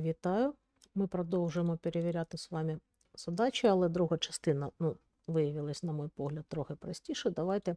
Вітаю. Ми продовжуємо перевіряти з вами задачі, але друга частина ну, виявилась, на мій погляд, трохи простіше. Давайте е,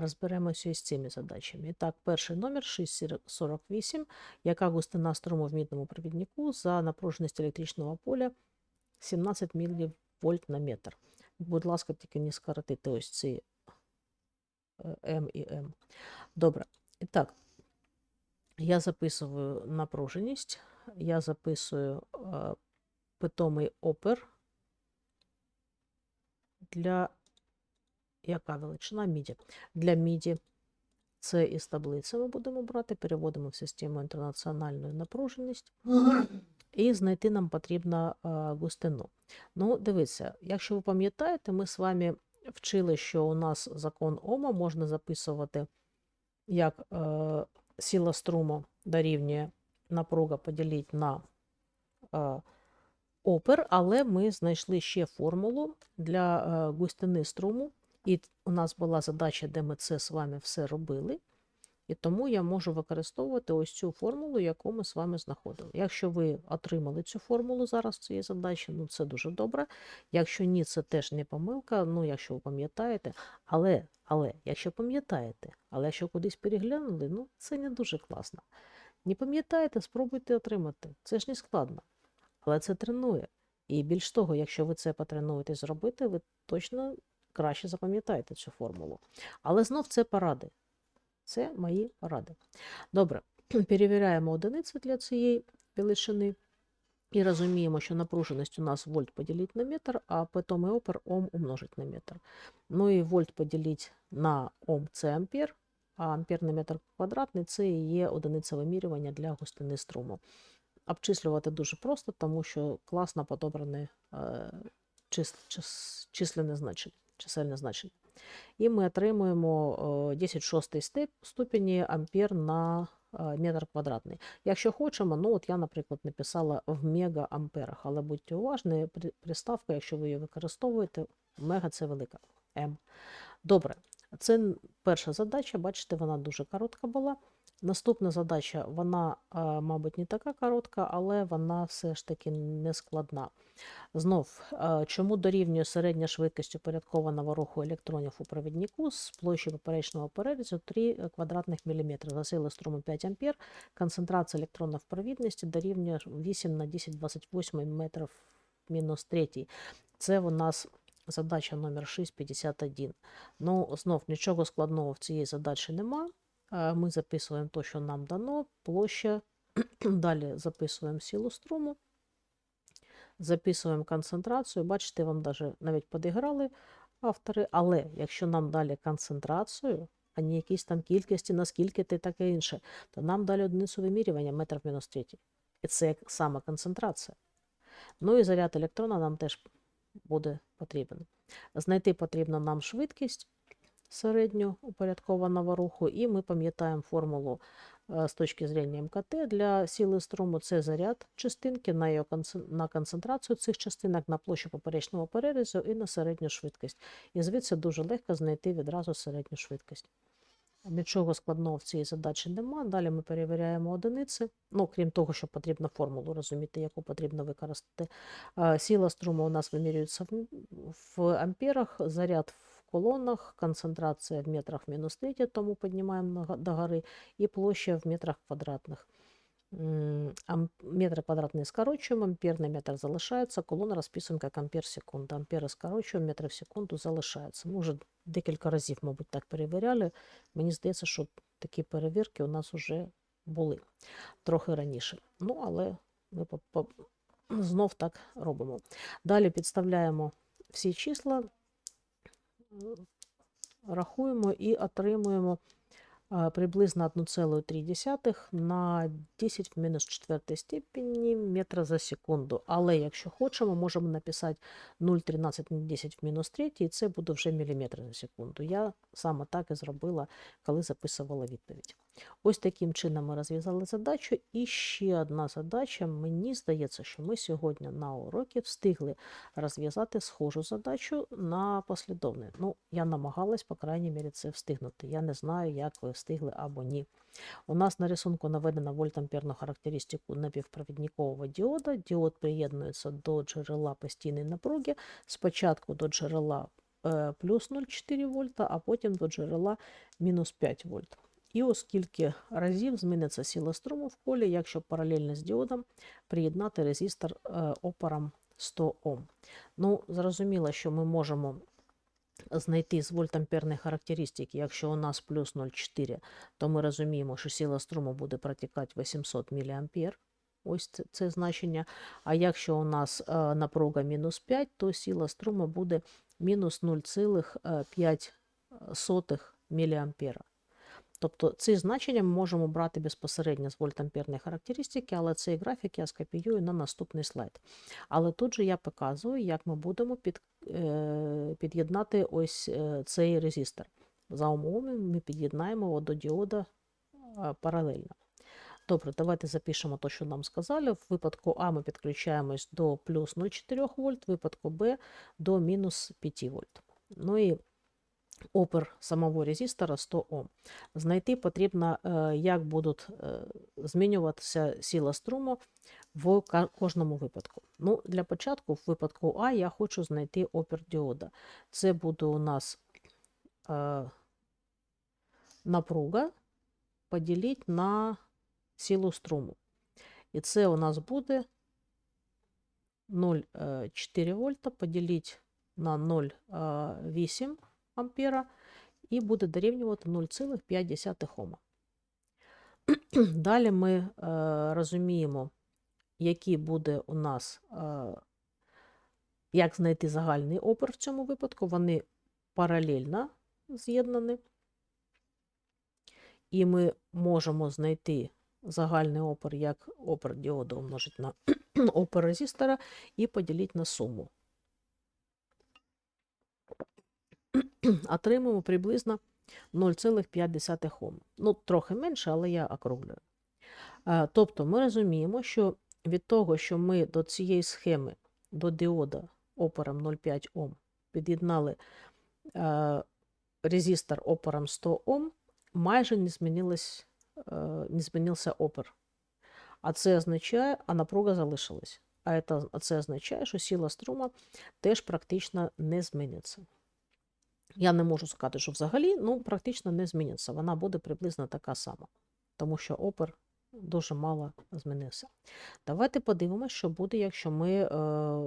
розберемося із цими задачами. І так, перший номер 648. Яка густина струму в мідному провіднику за напруженість електричного поля 17 мВ на метр. Будь ласка, тільки не скоротити ось ці е, М і М. Добре. І так, я записую напруженість, я записую питомий опер для яка величина міді? Для міді це із таблиці ми будемо брати, переводимо в систему інтернаціональної напруженість. І знайти нам потрібно густину. Ну, дивіться, якщо ви пам'ятаєте, ми з вами вчили, що у нас закон Ома можна записувати як е, сила струму дорівнює напруга поділити на е, опер, але ми знайшли ще формулу для е, густини струму, і у нас була задача, де ми це з вами все робили. І тому я можу використовувати ось цю формулу, яку ми з вами знаходили. Якщо ви отримали цю формулу зараз цій задачі, ну це дуже добре. Якщо ні, це теж не помилка, ну якщо ви пам'ятаєте. Але, але, якщо пам'ятаєте, але якщо кудись переглянули, ну це не дуже класно. Не пам'ятаєте, спробуйте отримати. Це ж не складно. Але це тренує. І більш того, якщо ви це потренуєте зробити, ви точно краще запам'ятаєте цю формулу. Але знов це поради. Це мої поради. Добре, перевіряємо одиниці для цієї величини і розуміємо, що напруженість у нас вольт поділити на метр, а питомий опер Ом умножить на метр. Ну і вольт поділити на Ом це ампер, ампер на метр квадратний це і є одиниця вимірювання для густини струму. Обчислювати дуже просто, тому що класно подобране е, чис, чис, численне значення, чисельне значення. І ми отримуємо е, 10 шостий степ, ступені ампер на е, метр квадратний. Якщо хочемо, ну от я, наприклад, написала в мегаамперах, але будьте уважні, приставка, якщо ви її використовуєте, мега це велика М. Добре, це перша задача, бачите, вона дуже коротка була. Наступна задача, вона, е, мабуть, не така коротка, але вона все ж таки не складна. Знов, е, чому дорівнює середня швидкість упорядкованого руху електронів у провіднику з площі поперечного перерізу 3 квадратних міліметри за сили струму 5 ампер, концентрація електронів в провідності дорівнює 8 на 10 28 метрів мінус 3. Це у нас задача номер 651. Ну, знов нічого складного в цій задачі нема. Е, Ми записуємо те, що нам дано, площа, далі записуємо силу струму записуємо концентрацію. Бачите, вам даже навіть підіграли автори, але якщо нам далі концентрацію, а не якісь там кількості, наскільки ти таке інше, то нам далі одиницю вимірювання метр в мінус третій. І це як сама концентрація. Ну і заряд електрона нам теж буде потрібен. Знайти потрібно нам швидкість середню упорядкованого руху, і ми пам'ятаємо формулу е, з точки зрення МКТ для сили струму. Це заряд частинки на, його на концентрацію цих частинок, на площу поперечного перерізу і на середню швидкість. І звідси дуже легко знайти відразу середню швидкість. Нічого складного в цій задачі нема. Далі ми перевіряємо одиниці. Ну, крім того, що потрібно формулу розуміти, яку потрібно використати. Сіла струму у нас вимірюється в, амперах, заряд в колонах, концентрація в метрах мінус 3, тому піднімаємо догори, і площа в метрах квадратних. Метри квадратні скорочуємо, ампер на метр залишається, колона розписуємо як ампер секунда. Ампери скорочуємо, метри в секунду залишається. Ми вже декілька разів, мабуть, так перевіряли. Мені здається, що такі перевірки у нас вже були трохи раніше. Ну, але ми знов так робимо. Далі підставляємо всі числа, рахуємо і отримуємо приблизно 1,3 на 10 в мінус 4 степені метра за секунду. Але якщо хочемо, можемо написати 0,13 на 10 в мінус 3, і це буде вже міліметри за секунду. Я саме так і зробила, коли записувала відповідь. Ось таким чином ми розв'язали задачу. І ще одна задача. Мені здається, що ми сьогодні на уроці встигли розв'язати схожу задачу на послідовне. Ну, я намагалась, по крайній мірі, це встигнути. Я не знаю, як ви встигли або ні. У нас на рисунку наведено вольтамперну характеристику напівпровідникового діода. Діод приєднується до джерела постійної напруги. Спочатку до джерела е, плюс 0,4 вольта, а потім до джерела мінус 5 вольт. І оскільки разів зміниться сила струму в колі, якщо паралельно з діодом приєднати резистор е, опором 100 Ом. Ну, зрозуміло, що ми можемо знайти з вольтамперної характеристики, якщо у нас плюс 0,4, то ми розуміємо, що сила струму буде протікати 800 мА. Ось це, це значення. А якщо у нас е, напруга мінус 5, то сила струму буде мінус 0,5 мА. Тобто ці значення ми можемо брати безпосередньо з вольтамперної характеристики, але цей графік я скопіюю на наступний слайд. Але тут же я показую, як ми будемо під, е, під'єднати ось е, цей резистор. За умовами ми під'єднаємо його до діода е, паралельно. Добре, давайте запишемо те, що нам сказали. В випадку А ми підключаємось до плюс 0,4 вольт, в випадку Б до мінус 5 вольт. Ну і опір самого резистора 100 Ом. Знайти потрібно, е, як будуть е, змінюватися сила струму в кожному випадку. Ну, для початку, в випадку А, я хочу знайти опір діода. Це буде у нас е, напруга поділити на силу струму. І це у нас буде 0,4 вольта поділити на 0,8 ампера і буде дорівнювати 0,5 Ома. Далі ми е, розуміємо, який буде у нас, е, як знайти загальний опір в цьому випадку. Вони паралельно з'єднані. І ми можемо знайти загальний опір як опір діоду умножити на опір резистора і поділити на суму. Отримуємо приблизно 0,5 Ом. Ну, трохи менше, але я округлюю. Тобто ми розуміємо, що від того, що ми до цієї схеми, до діода опором 0,5 Ом під'єднали резистор опором 100 Ом, майже не, змінилось, не змінився опір. А це означає, а напруга залишилась. А це означає, що сила струма теж практично не зміниться. Я не можу сказати, що взагалі ну, практично не зміниться. Вона буде приблизно така сама, тому що опір дуже мало змінився. Давайте подивимося, що буде, якщо ми е,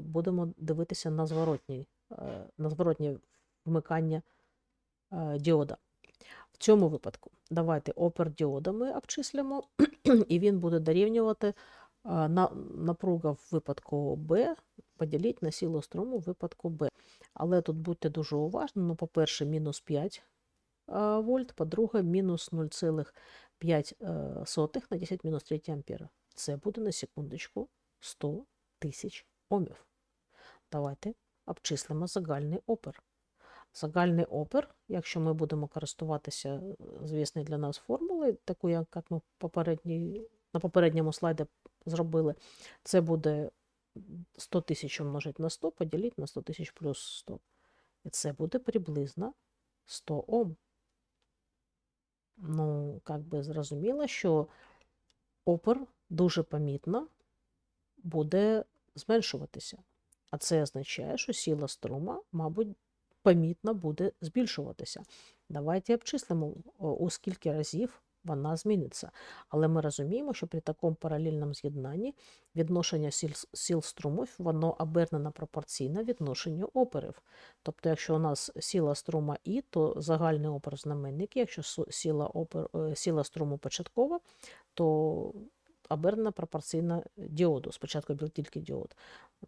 будемо дивитися на зворотні, е, на зворотнє вмикання е, діода. В цьому випадку давайте опір діода ми обчислимо, і він буде дорівнювати е, на, напруга в випадку Б поділити на силу струму в випадку Б. Але тут будьте дуже уважні. Ну, по-перше, мінус 5 вольт, по-друге, мінус 0,5 на 10 мінус 3 ампера. Це буде на секундочку 100 тисяч омів. Давайте обчислимо загальний опір. Загальний опір, якщо ми будемо користуватися е, звісною для нас формулою, таку, як ми попередній, на попередньому слайді зробили, це буде 100 тисяч умножить на 100, поділити на 100 тисяч плюс 100. І це буде приблизно 100 Ом. Ну, як би зрозуміло, що опір дуже помітно буде зменшуватися. А це означає, що сила струма, мабуть, помітно буде збільшуватися. Давайте обчислимо, у скільки разів вона зміниться. Але ми розуміємо, що при такому паралельному з'єднанні відношення сил, сил струмів воно обернено пропорційно відношенню опорів. Тобто, якщо у нас сила струма І, то загальний опір знаменник, якщо сила, опер, е, сила струму початкова, то обернена пропорційно діоду. Спочатку був тільки діод.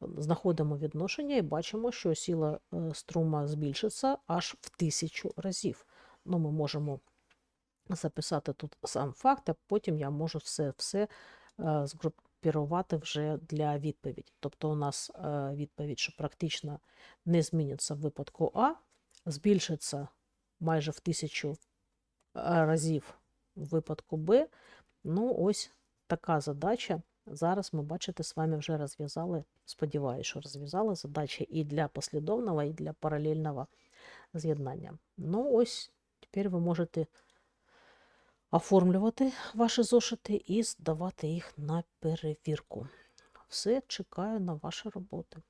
Знаходимо відношення і бачимо, що сила е, струма збільшиться аж в тисячу разів. Ну, ми можемо записати тут сам факт, а потім я можу все все е, згрупірувати вже для відповіді. Тобто, у нас е, відповідь, що практично не зміниться в випадку А, збільшиться майже в тисячу е, разів в випадку Б. Ну, ось така задача. Зараз ми, бачите, з вами вже розв'язали, сподіваюся, що розв'язали задачі і для послідовного, і для паралельного з'єднання. Ну, ось тепер ви можете оформлювати ваші зошити і здавати їх на перевірку. Все чекаю на ваші роботи.